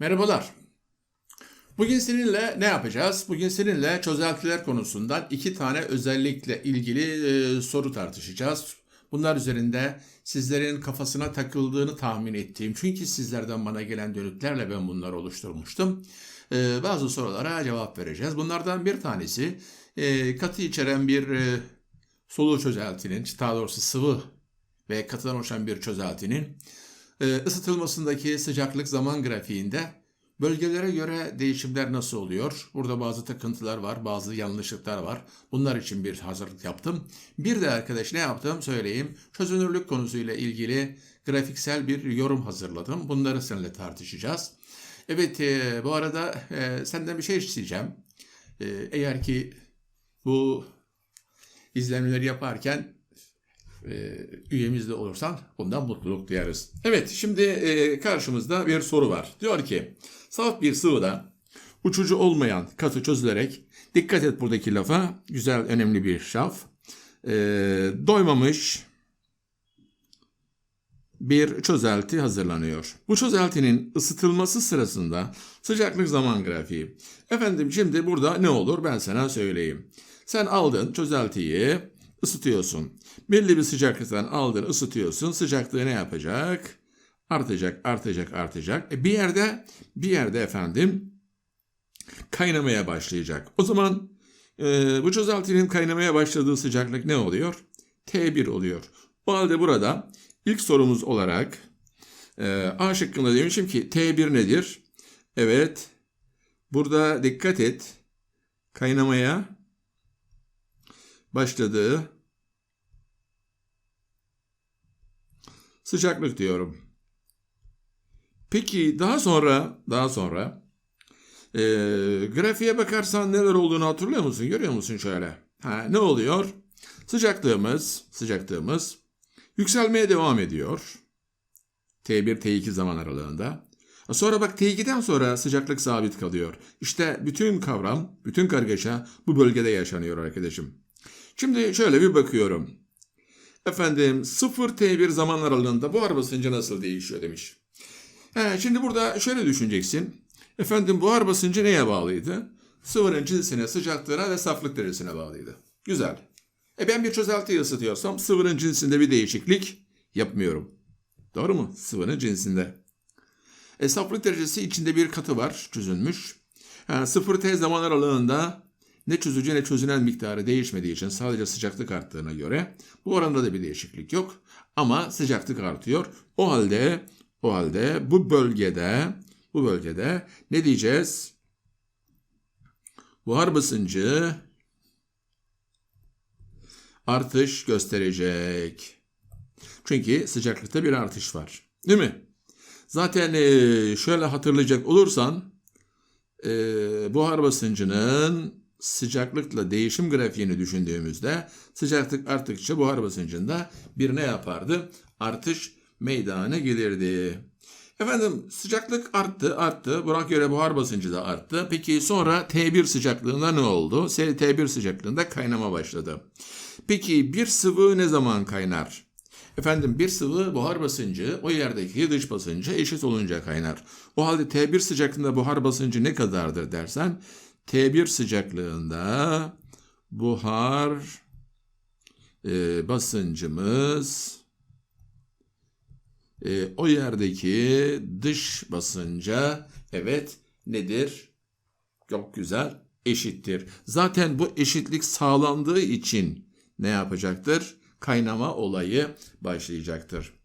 Merhabalar. Bugün seninle ne yapacağız? Bugün seninle çözeltiler konusundan iki tane özellikle ilgili e, soru tartışacağız. Bunlar üzerinde sizlerin kafasına takıldığını tahmin ettiğim, çünkü sizlerden bana gelen dönütlerle ben bunları oluşturmuştum. E, bazı sorulara cevap vereceğiz. Bunlardan bir tanesi e, katı içeren bir e, sulu çözeltinin, daha doğrusu sıvı ve katıdan oluşan bir çözeltinin ısıtılmasındaki sıcaklık zaman grafiğinde bölgelere göre değişimler nasıl oluyor? Burada bazı takıntılar var, bazı yanlışlıklar var. Bunlar için bir hazırlık yaptım. Bir de arkadaş ne yaptım söyleyeyim. Çözünürlük konusuyla ilgili grafiksel bir yorum hazırladım. Bunları seninle tartışacağız. Evet e, bu arada e, senden bir şey isteyeceğim. E, eğer ki bu izlemleri yaparken üyemiz de olursan bundan mutluluk duyarız. Evet şimdi e, karşımızda bir soru var. Diyor ki saf bir sıvıda uçucu olmayan katı çözülerek dikkat et buradaki lafa güzel önemli bir şaf. E, doymamış bir çözelti hazırlanıyor. Bu çözeltinin ısıtılması sırasında sıcaklık zaman grafiği. Efendim şimdi burada ne olur ben sana söyleyeyim. Sen aldın çözeltiyi ısıtıyorsun. Belli bir sıcaklıktan aldın ısıtıyorsun. Sıcaklığı ne yapacak? Artacak, artacak, artacak. E bir yerde, bir yerde efendim kaynamaya başlayacak. O zaman e, bu çözeltinin kaynamaya başladığı sıcaklık ne oluyor? T1 oluyor. O halde burada ilk sorumuz olarak e, A şıkkında demişim ki T1 nedir? Evet. Burada dikkat et. Kaynamaya başladığı sıcaklık diyorum. Peki daha sonra daha sonra e, grafiğe bakarsan neler olduğunu hatırlıyor musun? Görüyor musun şöyle? Ha, ne oluyor? Sıcaklığımız sıcaklığımız yükselmeye devam ediyor. T1 T2 zaman aralığında. Sonra bak T2'den sonra sıcaklık sabit kalıyor. İşte bütün kavram, bütün kargaşa bu bölgede yaşanıyor arkadaşım. Şimdi şöyle bir bakıyorum. Efendim 0 T1 zaman aralığında buhar basıncı nasıl değişiyor demiş. He, şimdi burada şöyle düşüneceksin. Efendim buhar basıncı neye bağlıydı? Sıvının cinsine, sıcaklığına ve saflık derecesine bağlıydı. Güzel. E ben bir çözeltiyi ısıtıyorsam sıvının cinsinde bir değişiklik yapmıyorum. Doğru mu? Sıvının cinsinde. E saflık derecesi içinde bir katı var çözülmüş. Yani 0 T zaman aralığında ne çözücü ne çözünen miktarı değişmediği için sadece sıcaklık arttığına göre bu oranda da bir değişiklik yok. Ama sıcaklık artıyor. O halde o halde bu bölgede bu bölgede ne diyeceğiz? Buhar basıncı artış gösterecek. Çünkü sıcaklıkta bir artış var. Değil mi? Zaten şöyle hatırlayacak olursan buhar basıncının sıcaklıkla değişim grafiğini düşündüğümüzde sıcaklık arttıkça buhar basıncında bir ne yapardı? Artış meydana gelirdi. Efendim sıcaklık arttı arttı. Buna göre buhar basıncı da arttı. Peki sonra T1 sıcaklığında ne oldu? T1 sıcaklığında kaynama başladı. Peki bir sıvı ne zaman kaynar? Efendim bir sıvı buhar basıncı o yerdeki dış basıncı eşit olunca kaynar. O halde T1 sıcaklığında buhar basıncı ne kadardır dersen T1 sıcaklığında buhar e, basıncımız e, o yerdeki dış basınca evet nedir? Çok güzel eşittir. Zaten bu eşitlik sağlandığı için ne yapacaktır? Kaynama olayı başlayacaktır.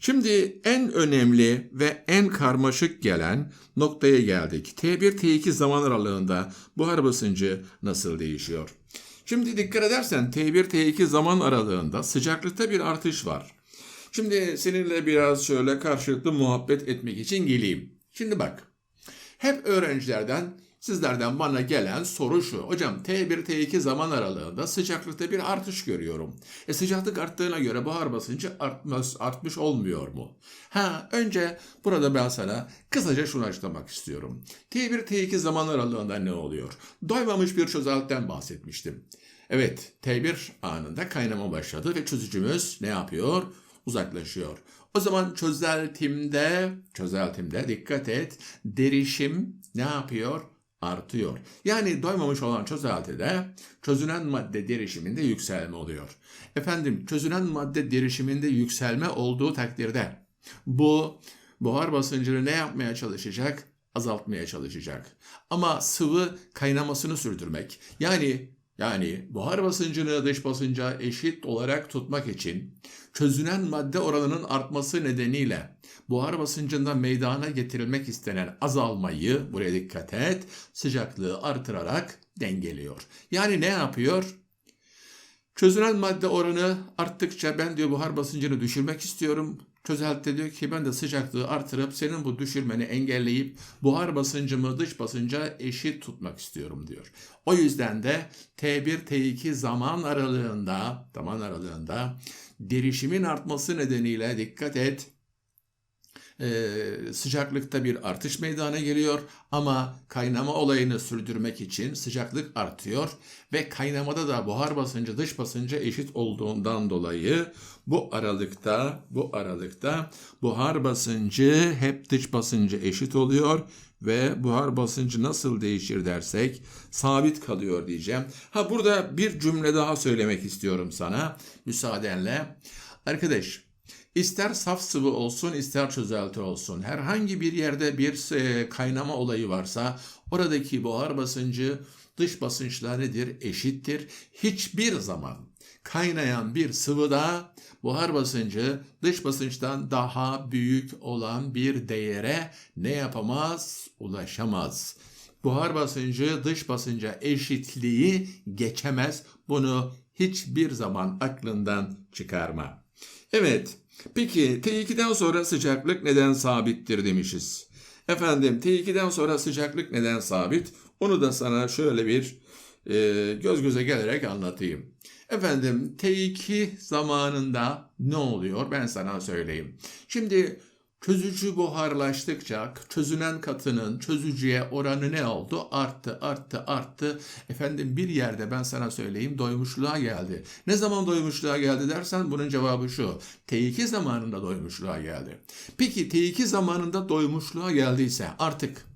Şimdi en önemli ve en karmaşık gelen noktaya geldik. T1 T2 zaman aralığında buhar basıncı nasıl değişiyor? Şimdi dikkat edersen T1 T2 zaman aralığında sıcaklıkta bir artış var. Şimdi seninle biraz şöyle karşılıklı muhabbet etmek için geleyim. Şimdi bak. Hep öğrencilerden Sizlerden bana gelen soru şu. Hocam T1 T2 zaman aralığında sıcaklıkta bir artış görüyorum. E sıcaklık arttığına göre buhar basıncı artmaz, artmış olmuyor mu? Ha önce burada ben sana kısaca şunu açıklamak istiyorum. T1 T2 zaman aralığında ne oluyor? Doymamış bir çözeltiden bahsetmiştim. Evet T1 anında kaynama başladı ve çözücümüz ne yapıyor? uzaklaşıyor. O zaman çözeltimde, çözeltimde dikkat et, derişim ne yapıyor? Artıyor. Yani doymamış olan çözeltide çözünen madde derişiminde yükselme oluyor. Efendim çözünen madde derişiminde yükselme olduğu takdirde bu buhar basıncını ne yapmaya çalışacak? Azaltmaya çalışacak. Ama sıvı kaynamasını sürdürmek yani yani buhar basıncını dış basınca eşit olarak tutmak için çözünen madde oranının artması nedeniyle buhar basıncında meydana getirilmek istenen azalmayı buraya dikkat et sıcaklığı artırarak dengeliyor. Yani ne yapıyor? Çözünen madde oranı arttıkça ben diyor buhar basıncını düşürmek istiyorum. Çözelti diyor ki ben de sıcaklığı artırıp senin bu düşürmeni engelleyip buhar basıncımı dış basınca eşit tutmak istiyorum diyor. O yüzden de T1 T2 zaman aralığında zaman aralığında derişimin artması nedeniyle dikkat et e, sıcaklıkta bir artış meydana geliyor ama kaynama olayını sürdürmek için sıcaklık artıyor ve kaynamada da buhar basıncı dış basınca eşit olduğundan dolayı bu aralıkta bu aralıkta buhar basıncı hep dış basıncı eşit oluyor ve buhar basıncı nasıl değişir dersek sabit kalıyor diyeceğim. Ha burada bir cümle daha söylemek istiyorum sana müsaadenle. Arkadaş İster saf sıvı olsun ister çözelti olsun herhangi bir yerde bir e, kaynama olayı varsa oradaki buhar basıncı dış basınçla nedir? Eşittir. Hiçbir zaman kaynayan bir sıvıda buhar basıncı dış basınçtan daha büyük olan bir değere ne yapamaz? Ulaşamaz. Buhar basıncı dış basınca eşitliği geçemez. Bunu hiçbir zaman aklından çıkarma. Evet, Peki T2'den sonra sıcaklık neden sabittir demişiz. Efendim T2'den sonra sıcaklık neden sabit? Onu da sana şöyle bir e, göz göze gelerek anlatayım. Efendim T2 zamanında ne oluyor ben sana söyleyeyim. Şimdi Çözücü buharlaştıkça çözünen katının çözücüye oranı ne oldu? Arttı, arttı, arttı. Efendim bir yerde ben sana söyleyeyim doymuşluğa geldi. Ne zaman doymuşluğa geldi dersen bunun cevabı şu. T2 zamanında doymuşluğa geldi. Peki T2 zamanında doymuşluğa geldiyse artık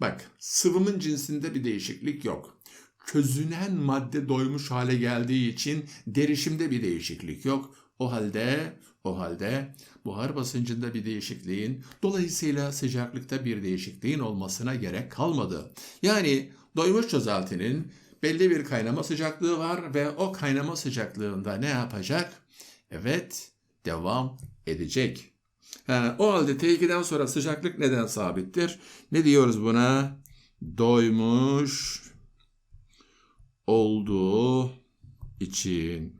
bak sıvımın cinsinde bir değişiklik yok. Çözünen madde doymuş hale geldiği için derişimde bir değişiklik yok. O halde o halde buhar basıncında bir değişikliğin, dolayısıyla sıcaklıkta bir değişikliğin olmasına gerek kalmadı. Yani doymuş çözeltinin belli bir kaynama sıcaklığı var ve o kaynama sıcaklığında ne yapacak? Evet, devam edecek. Ha, o halde T2'den sonra sıcaklık neden sabittir? Ne diyoruz buna? Doymuş olduğu için.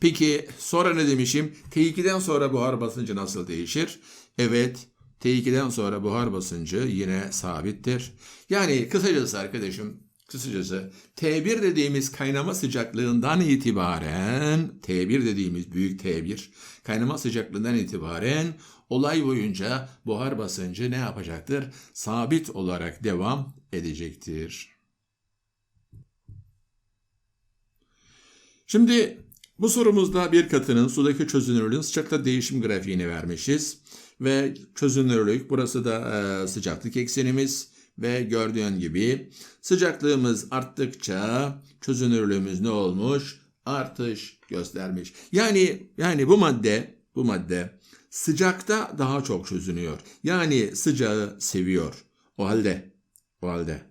Peki sonra ne demişim? T2'den sonra buhar basıncı nasıl değişir? Evet, T2'den sonra buhar basıncı yine sabittir. Yani kısacası arkadaşım, kısacası T1 dediğimiz kaynama sıcaklığından itibaren, T1 dediğimiz büyük T1 kaynama sıcaklığından itibaren olay boyunca buhar basıncı ne yapacaktır? Sabit olarak devam edecektir. Şimdi bu sorumuzda bir katının sudaki çözünürlüğün sıcaklık değişim grafiğini vermişiz. Ve çözünürlük burası da e, sıcaklık eksenimiz ve gördüğün gibi sıcaklığımız arttıkça çözünürlüğümüz ne olmuş? Artış göstermiş. Yani yani bu madde bu madde sıcakta daha çok çözünüyor. Yani sıcağı seviyor. O halde o halde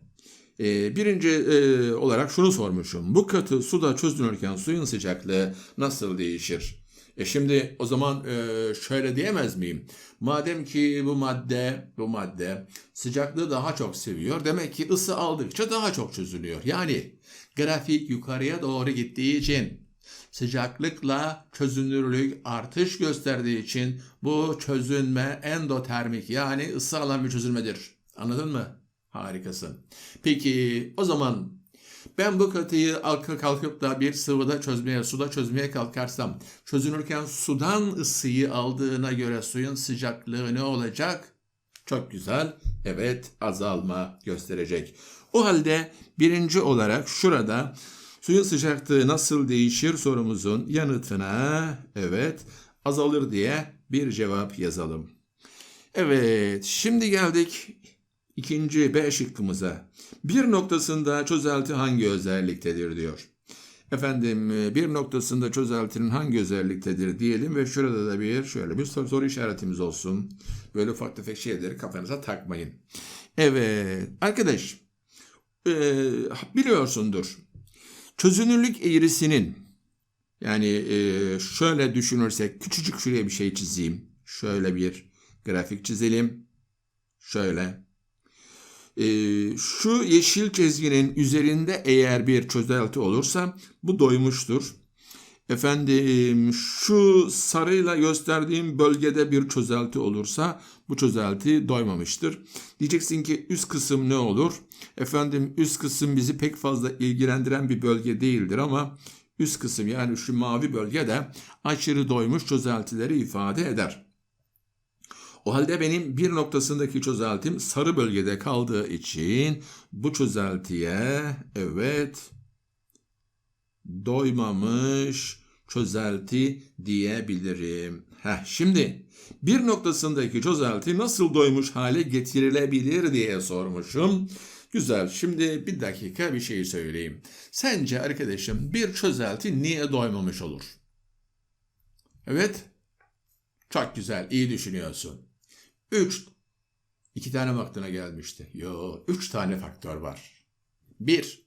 birinci e, olarak şunu sormuşum. Bu katı suda çözünürken suyun sıcaklığı nasıl değişir? E şimdi o zaman e, şöyle diyemez miyim? Madem ki bu madde bu madde sıcaklığı daha çok seviyor demek ki ısı aldıkça daha çok çözülüyor. Yani grafik yukarıya doğru gittiği için sıcaklıkla çözünürlük artış gösterdiği için bu çözünme endotermik yani ısı alan bir çözülmedir. Anladın mı? Harikasın. Peki o zaman ben bu katıyı kalkıp da bir sıvıda çözmeye, suda çözmeye kalkarsam çözünürken sudan ısıyı aldığına göre suyun sıcaklığı ne olacak? Çok güzel. Evet azalma gösterecek. O halde birinci olarak şurada Suyun sıcaklığı nasıl değişir sorumuzun yanıtına evet azalır diye bir cevap yazalım. Evet şimdi geldik ikinci B şıkkımıza. Bir noktasında çözelti hangi özelliktedir diyor. Efendim bir noktasında çözeltinin hangi özelliktedir diyelim ve şurada da bir şöyle bir soru, soru işaretimiz olsun. Böyle ufak tefek şeyleri kafanıza takmayın. Evet arkadaş e, biliyorsundur çözünürlük eğrisinin yani e, şöyle düşünürsek küçücük şuraya bir şey çizeyim. Şöyle bir grafik çizelim. Şöyle. E, şu yeşil çizginin üzerinde eğer bir çözelti olursa bu doymuştur. Efendim şu sarıyla gösterdiğim bölgede bir çözelti olursa bu çözelti doymamıştır. Diyeceksin ki üst kısım ne olur? Efendim üst kısım bizi pek fazla ilgilendiren bir bölge değildir ama üst kısım yani şu mavi bölge de aşırı doymuş çözeltileri ifade eder. O halde benim bir noktasındaki çözeltim sarı bölgede kaldığı için bu çözeltiye evet doymamış çözelti diyebilirim. Heh, şimdi bir noktasındaki çözelti nasıl doymuş hale getirilebilir diye sormuşum. Güzel. Şimdi bir dakika bir şey söyleyeyim. Sence arkadaşım bir çözelti niye doymamış olur? Evet. Çok güzel. iyi düşünüyorsun. Üç. İki tane aklına gelmişti? Yo. Üç tane faktör var. Bir.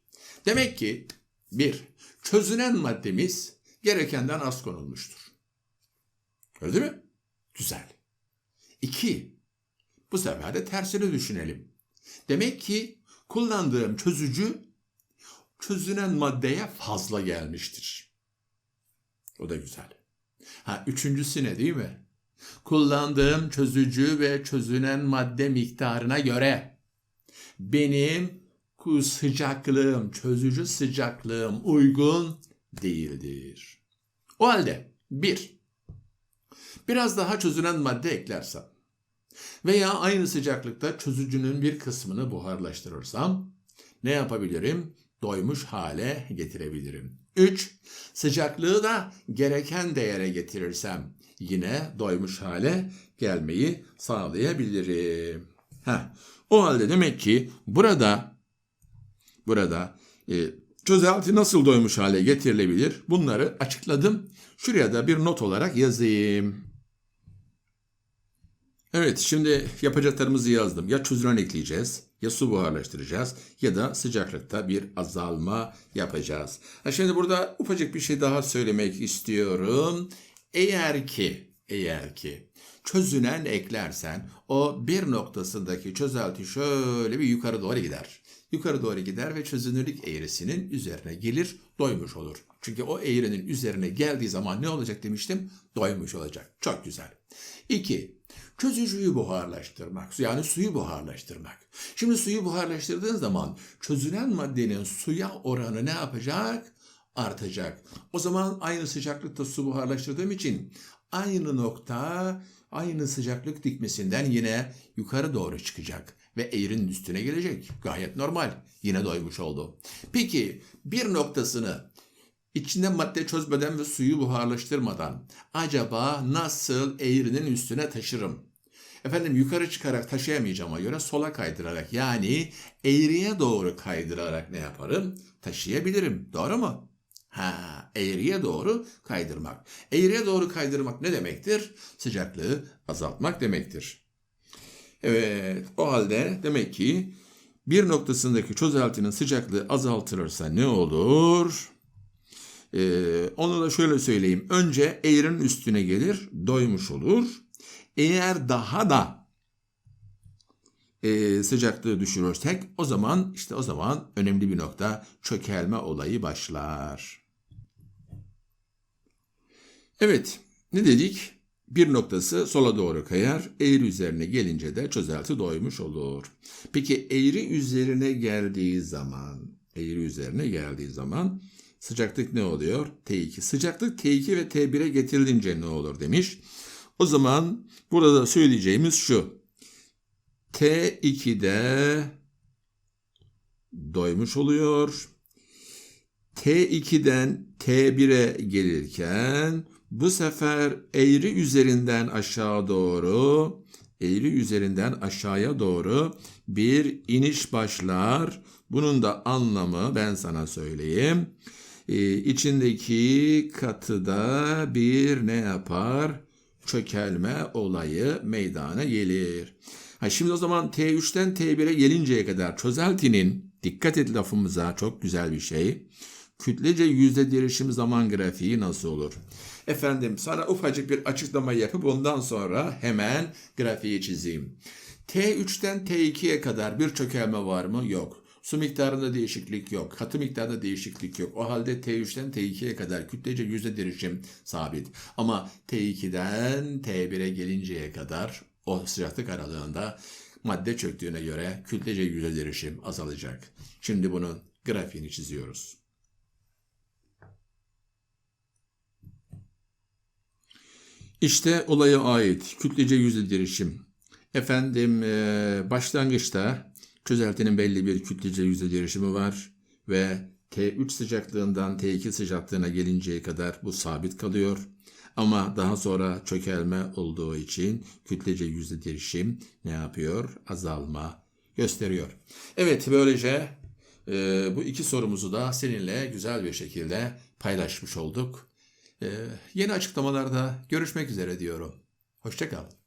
Demek ki bir. Çözünen maddemiz gerekenden az konulmuştur. Öyle değil mi? Güzel. İki. Bu sefer de tersini düşünelim. Demek ki kullandığım çözücü çözünen maddeye fazla gelmiştir. O da güzel. Ha üçüncüsü ne değil mi? Kullandığım çözücü ve çözünen madde miktarına göre benim sıcaklığım, çözücü sıcaklığım uygun değildir. O halde bir, biraz daha çözünen madde eklersem veya aynı sıcaklıkta çözücünün bir kısmını buharlaştırırsam ne yapabilirim? Doymuş hale getirebilirim. 3. Sıcaklığı da gereken değere getirirsem yine doymuş hale gelmeyi sağlayabilirim. Heh. O halde demek ki burada burada e, çözelti nasıl doymuş hale getirilebilir? Bunları açıkladım. Şuraya da bir not olarak yazayım. Evet şimdi yapacaklarımızı yazdım. Ya çözünen ekleyeceğiz, ya su buharlaştıracağız ya da sıcaklıkta bir azalma yapacağız. Ha şimdi burada ufacık bir şey daha söylemek istiyorum. Eğer ki, eğer ki çözünen eklersen o bir noktasındaki çözelti şöyle bir yukarı doğru gider. Yukarı doğru gider ve çözünürlük eğrisinin üzerine gelir, doymuş olur. Çünkü o eğrinin üzerine geldiği zaman ne olacak demiştim? Doymuş olacak. Çok güzel. İki, çözücüyü buharlaştırmak. Yani suyu buharlaştırmak. Şimdi suyu buharlaştırdığın zaman çözülen maddenin suya oranı ne yapacak? Artacak. O zaman aynı sıcaklıkta su buharlaştırdığım için aynı nokta aynı sıcaklık dikmesinden yine yukarı doğru çıkacak ve eğrinin üstüne gelecek. Gayet normal. Yine doymuş oldu. Peki bir noktasını içinde madde çözmeden ve suyu buharlaştırmadan acaba nasıl eğrinin üstüne taşırım? Efendim yukarı çıkarak taşıyamayacağıma göre sola kaydırarak yani eğriye doğru kaydırarak ne yaparım? Taşıyabilirim. Doğru mu? Ha, eğriye doğru kaydırmak. Eğriye doğru kaydırmak ne demektir? Sıcaklığı azaltmak demektir. Evet, o halde demek ki bir noktasındaki çözeltinin sıcaklığı azaltılırsa ne olur? Ee, onu da şöyle söyleyeyim. Önce eğrinin üstüne gelir, doymuş olur. Eğer daha da e, sıcaklığı düşürürsek o zaman işte o zaman önemli bir nokta çökelme olayı başlar. Evet ne dedik? Bir noktası sola doğru kayar, eğri üzerine gelince de çözelti doymuş olur. Peki eğri üzerine geldiği zaman, eğri üzerine geldiği zaman sıcaklık ne oluyor? T2. Sıcaklık T2 ve T1'e getirilince ne olur demiş. O zaman burada söyleyeceğimiz şu. T2'de doymuş oluyor. T2'den T1'e gelirken bu sefer eğri üzerinden aşağı doğru eğri üzerinden aşağıya doğru bir iniş başlar. Bunun da anlamı ben sana söyleyeyim. Ee, içindeki katıda bir ne yapar? Çökelme olayı meydana gelir. Ha şimdi o zaman T3'ten T1'e gelinceye kadar çözeltinin dikkat et lafımıza çok güzel bir şey. Kütlece yüzde derişim zaman grafiği nasıl olur? Efendim sana ufacık bir açıklama yapıp ondan sonra hemen grafiği çizeyim. T3'ten T2'ye kadar bir çökelme var mı? Yok. Su miktarında değişiklik yok. Katı miktarında değişiklik yok. O halde T3'ten T2'ye kadar kütlece yüzde derişim sabit. Ama T2'den T1'e gelinceye kadar o sıcaklık aralığında madde çöktüğüne göre kütlece yüzde derişim azalacak. Şimdi bunun grafiğini çiziyoruz. İşte olaya ait kütlece yüzde derişim. Efendim eee, başlangıçta çözeltinin belli bir kütlece yüzde derişimi var ve T3 sıcaklığından T2 sıcaklığına gelinceye kadar bu sabit kalıyor. Ama daha sonra çökelme olduğu için kütlece yüzde derişim ne yapıyor? Azalma gösteriyor. Evet böylece e, bu iki sorumuzu da seninle güzel bir şekilde paylaşmış olduk. E, yeni açıklamalarda görüşmek üzere diyorum. Hoşçakal.